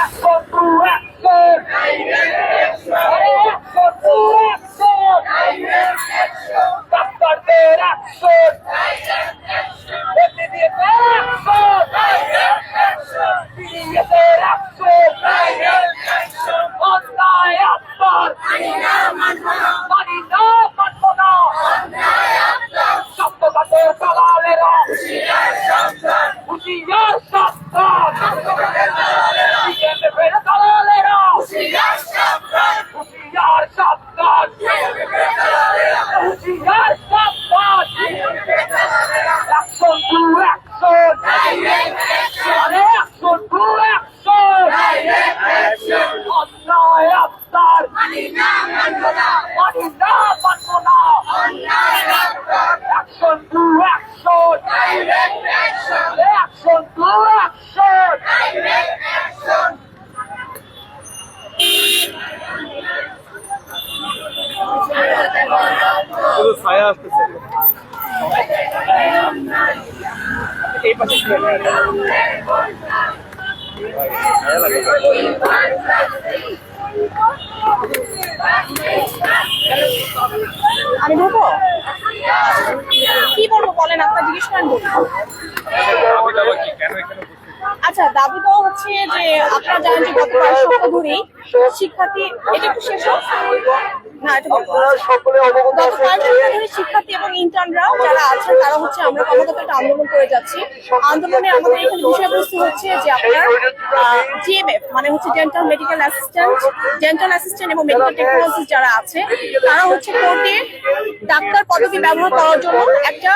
Ah, Action to action! আরে action to action! অন্যায় আপনার! মানি না মানব না! Action to action! Action to action! শুধু ছায়া আসতেছে এই পাশে কি আছে? ছায়া লাগে। আমি বলব কি বলব বলেন, আপনার জিজ্ঞেস করেন? আচ্ছা দাবি দেওয়া হচ্ছে যে আপনারা জানেন যে গত কয়েক সপ্তাহ ধরেই শিক্ষার্থী, এটা একটু শেষ। না এটা বলব সকলে অবগত শিক্ষার্থী এবং ইন্টার্নরা যারা আছেন তারা হচ্ছে আমরা একটা আন্দোলন করে যাচ্ছি। আন্দোলনে আমাদের এখানে বিষয়বস্তু হচ্ছে যে আপনার জিএমএফ মানে হচ্ছে dental medical assistant dental assistant এবং মেডিকেল টেকনোলজিস্ট যারা আছে তারা হচ্ছে কোর্টে ডাক্তার পদবি ব্যবহার করার জন্য একটা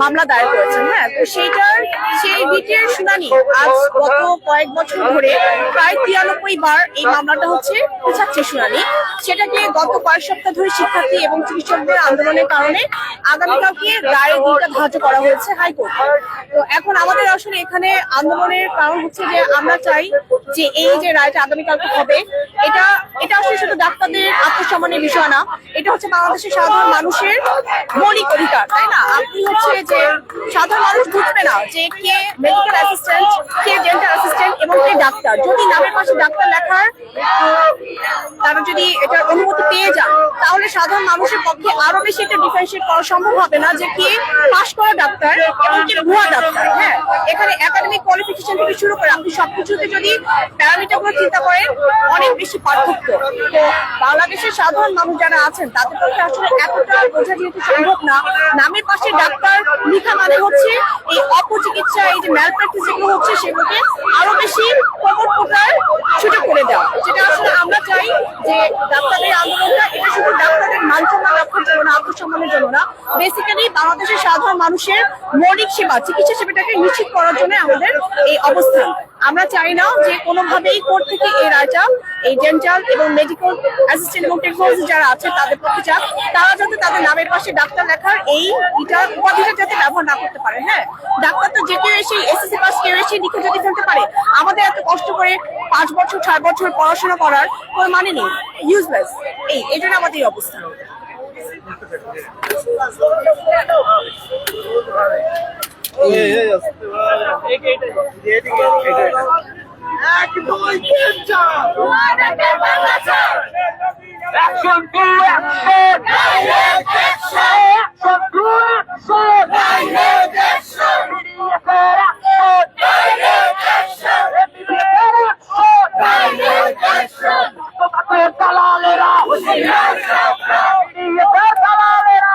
মামলা দায়ের করেছেন হ্যাঁ? তো সেইটার সেই রিটের শুনানি আজ গত কয়েক বছর ধরে প্রায় তিরানব্বই বার এই মামলাটা হচ্ছে পিছাচ্ছে শুনানি। সেটাকে গত কয়েক সপ্তাহ ধরে শিক্ষার্থী এবং চিকিৎসকদের আন্দোলনের কারণে আগামীকালকে রায়ের দিনটা ধার্য করা হয়েছে হাইকোর্টে। তো এখন আমাদের আসলে এখানে আন্দোলনের কারণ হচ্ছে যে আমরা চাই যে এই যে রায়টা আগামীকালকে হবে, এটা এটা আসলে শুধু ডাক্তারদের আত্মসম্মানের বিষয় না, এটা হচ্ছে বাংলাদেশের সাধারণ মানুষের মৌলিক অধিকার, তাই না? আপনি হচ্ছে যে সাধারণ মানুষ বুঝবে না যে কে মেডিকেল অ্যাসিস্ট্যান্ট কে ডেন্টাল অ্যাসিস্ট্যান্ট এবং কে ডাক্তার। যদি নামের পাশে ডাক্তার লেখার তারা যদি এটার অনুমতি পেয়ে যান, তাহলে সাধারণ মানুষের পক্ষে আরও বেশি এটা ডিফারেন্সিয়েট করা সম্ভব হবে না যে কে পাশ করা ডাক্তার এবং কে ভুয়া ডাক্তার হ্যাঁ? এখানে একাডেমিক কোয়ালিফিকেশন থেকে শুরু করে আপনি সবকিছুতে যদি প্যারামিটারগুলো চিন্তা করেন, অনেক বেশি পার্থক্য। তো বাংলাদেশের সাধারণ মানুষ যারা আছেন, তাদের পক্ষে আসলে এতটা বোঝা যেহেতু সম্ভব না। নামের পাশে ডাক্তার লেখা মানে হচ্ছে এই অপচিকিৎসা, এই যে ম্যাল প্র্যাকটিস যেগুলো হচ্ছে, সেগুলোকে আরও বেশি প্রমোট করার সুযোগ করে দেওয়া। যেটা আসলে আমরা চাই যে ডাক্তারের আন্দোলনটা এটা শুধু ডাক্তারদের মানসম্মান রক্ষার জন্য না, আত্মসম্মানের জন্য না। বেসিক্যালি বাংলাদেশের সাধারণ মানুষের মৌলিক সেবা, চিকিৎসা সেবাটাকে নিশ্চিত করার জন্য আমাদের এই অবস্থান। আমরা চাই না যে কোনোভাবেই কোর্ট থেকে এই রায়টা এই ডেন্টাল এবং মেডিকেল অ্যাসিস্ট্যান্ট এবং টেকনোলজি যারা আছে তাদের পক্ষে যাক তারা যাতে তাদের নামের পাশে ডাক্তার লেখার এই এটা উপাধিটা যাতে ব্যবহার না করতে পারে হ্যাঁ ডাক্তার তো যে কেউ এসে এসএসসি পাস কেউ এসে লিখে যদি ফেলতে পারে আমাদের এত কষ্ট করে পাঁচ বছর ছয় বছর পড়াশোনা করার কোনো মানে নেই ইউজলেস এই এই জন্য আমাদের এই অবস্থা এই, এই, এদিকে। Action to action! Action to action! বিডিএসের action! এমবিবিএসের action! তোমাদের দালালেরা বিডিএসের দালালেরা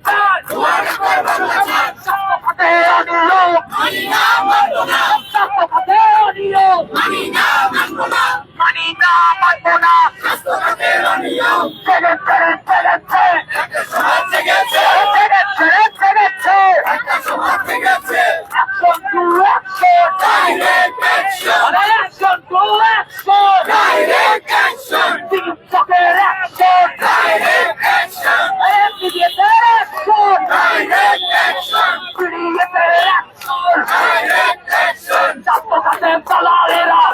la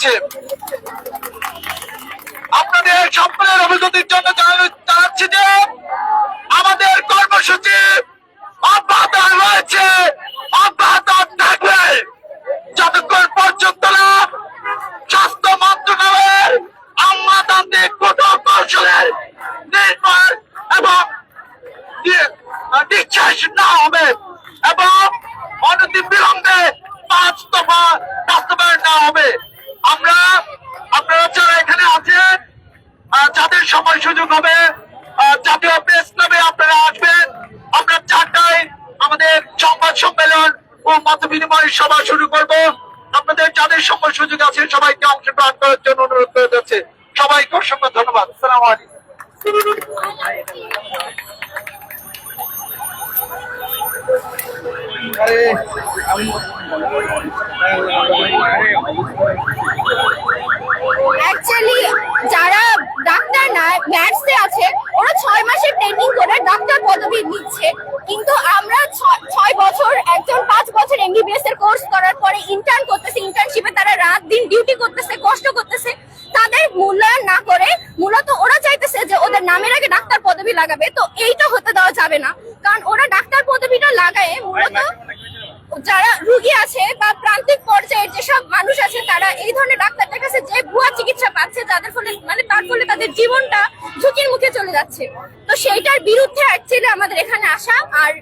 যাচ্ছে আপনাদের সকলের অভিজ্ঞতির জন্য জানা- জানাচ্ছি যে আমাদের কর্মসূচি অব্যাহত রয়েছে, অব্যাহত থাকবে। যতক্ষণ পর্যন্ত না স্বাস্থ্য মন্ত্রণালয়ের আমলাতান্ত্রিক কঠোর কৌশলের নির্ভর এবং নিঃশ্বাস না হবে এবং অনতি বিলম্বে পাঁচ বাস্তবায়ন না হবে। আমরা, আপনারা যারা এখানে আছেন যাদের সময় সুযোগ হবে জাতীয় প্রেস ক্লাবে আপনারা আসবেন। আমরা চারটায় আমাদের সংবাদ সম্মেলন ও মত বিনিময় সভা শুরু করব। আপনাদের যাদের সময় সুযোগ আছে, সবাইকে অংশগ্রহণ করার জন্য অনুরোধ করে যাচ্ছে। সবাইকে অসংখ্য ধন্যবাদ। সালাম আলাইকুম। অ্যাকচুয়ালি যারা ডাক্তার না আছে, ওরা ছয় মাসের ট্রেনিং করে ডাক্তার পদবি নিচ্ছে। কিন্তু আমরা ছয় বছর, একজন পাঁচ বছর এমবিবিএস এর কোর্স করার পরে ইন্টার্ন করতেছে ইন্টার্নশিপে তারা রাত দিন ডিউটি করতেছে, কষ্ট করতেছে। তাদের মূল্যায়ন না করে মূলত ওরা চাইতেছে যে ওদের নামের আগে ডাক্তার পদবি লাগাবে, তো এইটা হতে দেওয়া যাবে না। কারণ ওরা ডাক্তার পদবিটা লাগায় মূলত যারা রুগী আছে বা প্রান্তিক পর্যায়ের যেসব মানুষ আছে, তারা এই ধরনের ডাক্তারদের কাছে যে ভুয়া চিকিৎসা পাচ্ছে, যাদের ফলে মানে তার ফলে তাদের জীবনটা ঝুঁকির মুখে চলে যাচ্ছে। তো সেইটার বিরুদ্ধে অ্যাকচুয়ালি আমাদের এখানে আসা। আর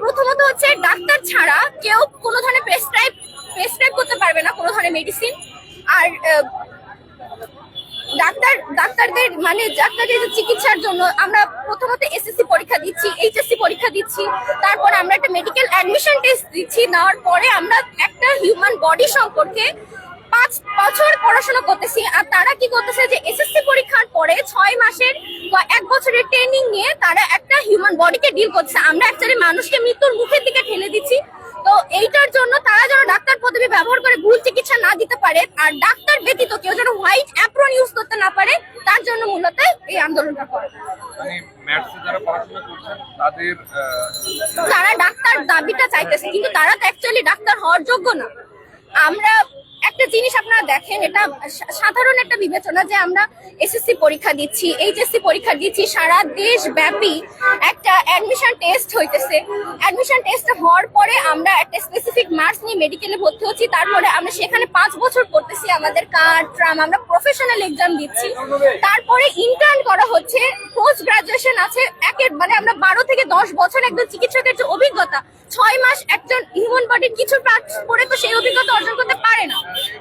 প্রথমত হচ্ছে, ডাক্তার ছাড়া কেউ কোনো ধরনের প্রেসক্রাইব প্রেসক্রাইব করতে পারবে না কোনো ধরনের মেডিসিন আর ডাক্তার ডাক্তারদের মানে ডাক্তারদের চিকিৎসার জন্য আমরা প্রথমত এসএসসি পরীক্ষা দিচ্ছি এইচএসসি পরীক্ষা দিচ্ছি, তারপরে আমরা একটা মেডিকেল অ্যাডমিশন টেস্ট দিচ্ছি, নেওয়ার পরে আমরা একটা হিউম্যান বডি সম্পর্কে পাঁচ বছর পড়াশোনা করতেছি। আর তারা কি করতেছে যে এসএসসি পরীক্ষার পরে ছয় মাসের বা এক বছরের ট্রেনিং নিয়ে তারা একটা হিউম্যান বডিকে ডিল করছে। আমরা অ্যাকচুয়ালি মানুষকে মৃত্যুর মুখের দিকে ঠেলে দিচ্ছি। এইটার জন্য তারা যেন ডাক্তার পদবি ব্যবহার করে ভুল চিকিৎসা না দিতে পারে আর ডাক্তার ব্যতীত কেউ যেন হোয়াইট অ্যাপ্রন ইউজ করতে না পারে তার জন্য মূলত এই আন্দোলনটা করে। মানে তারা ডাক্তার দাবিটা চাইতেছে কিন্তু তারা তো অ্যাকচুয়ালি ডাক্তার হওয়ার যোগ্য না। আমরা একটা জিনিস আপনারা দেখেন, এটা সাধারণ একটা বিবেচনা যে আমরা এসএসসি পরীক্ষা দিচ্ছি এইচএসসি পরীক্ষা দিচ্ছি, সারা দেশ ব্যাপী একটা অ্যাডমিশন টেস্ট হইতেছে। অ্যাডমিশন টেস্ট হওয়ার পরে আমরা একটা স্পেসিফিক মার্কস নিয়ে মেডিকেলে ভর্তি হচ্ছি, তারপরে আমরা সেখানে পাঁচ বছর পড়তেছি আমাদের কার্ড ট্রাম আমরা প্রফেশনাল এক্সাম দিচ্ছি। তারপরে ইন্টার্ন করা হচ্ছে পোস্ট গ্রাজুয়েশন আছে, একের মানে আমরা বারো থেকে দশ বছর একজন চিকিৎসকের যে অভিজ্ঞতা, ছয় মাস একজন হিউম্যান বডির কিছু পার্ট পড়ে তো সেই অভিজ্ঞতা অর্জন করতে পারে না।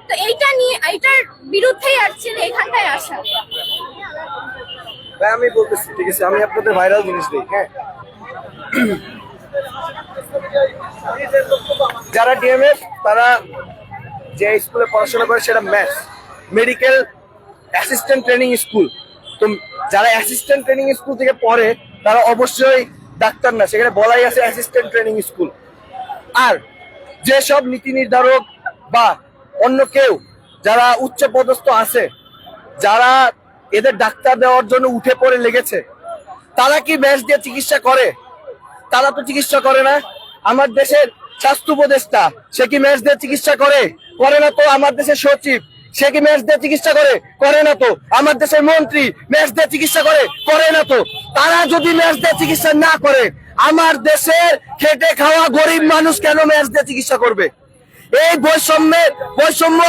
তো এইটা নিয়ে, এইটার বিরুদ্ধেই আসছে এখানটায় আসা। ভাই, আমি বলতেছি, ঠিক আছে, আমি আপনাদের ভাইরাল জিনিস দিই হ্যাঁ? যারা ডিএমএফ তারা যে স্কুলে পড়াশোনা করে সেটা maths medical assistant training school তো যারা অ্যাসিস্ট্যান্ট ট্রেনিং স্কুল থেকে পড়ে, তারা অবশ্যই ডাক্তার না, সেখানে বলাই আছে অ্যাসিস্ট্যান্ট ট্রেনিং স্কুল আর যেসব নীতি নির্ধারক বা অন্য কেউ যারা উচ্চ পদস্থ আছে, যারা এদের ডাক্তার দেওয়ার জন্য উঠে পড়ে লেগেছে, তারা কি ম্যাচ দিয়ে চিকিৎসা করে? তারা তো চিকিৎসা করে না। আমার দেশের স্বাস্থ্য উপদেষ্টা, সে কি ম্যাচ দিয়ে চিকিৎসা করে? করে না তো আমার দেশের সচিব, সে কি ম্যাচ দিয়ে চিকিৎসা করে? করে না তো আমার দেশের মন্ত্রী ম্যাচ দিয়ে চিকিৎসা করে? করে না তো। তারা যদি ম্যাচ দিয়ে চিকিৎসা না করে, আমার দেশের খেটে খাওয়া গরিব মানুষ কেন ম্যাচ দিয়ে চিকিৎসা করবে? এই বৈষম্যের বৈষম্য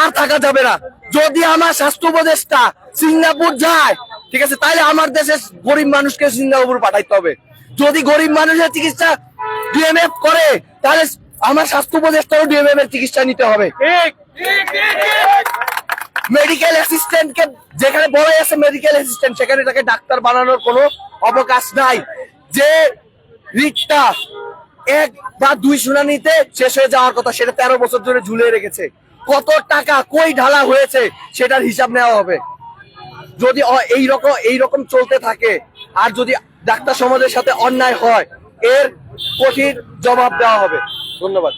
আর থাকা যাবে না। যদি আমার স্বাস্থ্য উপদেষ্টা সিঙ্গাপুর যায় ঠিক আছে তাহলে আমার দেশের গরিব মানুষকে সিঙ্গাপুর পাঠাইতে হবে। যদি গরিব মানুষের চিকিৎসা ডিএমএফ করে তাহলে আমার স্বাস্থ্য উপদেষ্টারও ডিএমএফ এর চিকিৎসা নিতে হবে। মেডিকেল অ্যাসিস্ট্যান্টকে যেখানে বলাই আছে মেডিকেল অ্যাসিস্ট্যান্ট সেখানে তাকে ডাক্তার বানানোর কোনো অবকাশ নাই। যে রিটটা এক বা দুই শুনানিতে শেষ হয়ে যাওয়ার কথা, সেটা তেরো বছর ধরে ঝুলে রেখেছে। কত টাকা কই ঢালা হয়েছে সেটার হিসাব নেওয়া হবে। যদি এই রকম এই রকম চলতে থাকে, আর যদি ডাক্তার সমাজের সাথে অন্যায় হয়, এর কঠিন জবাব দেওয়া হবে। ধন্যবাদ।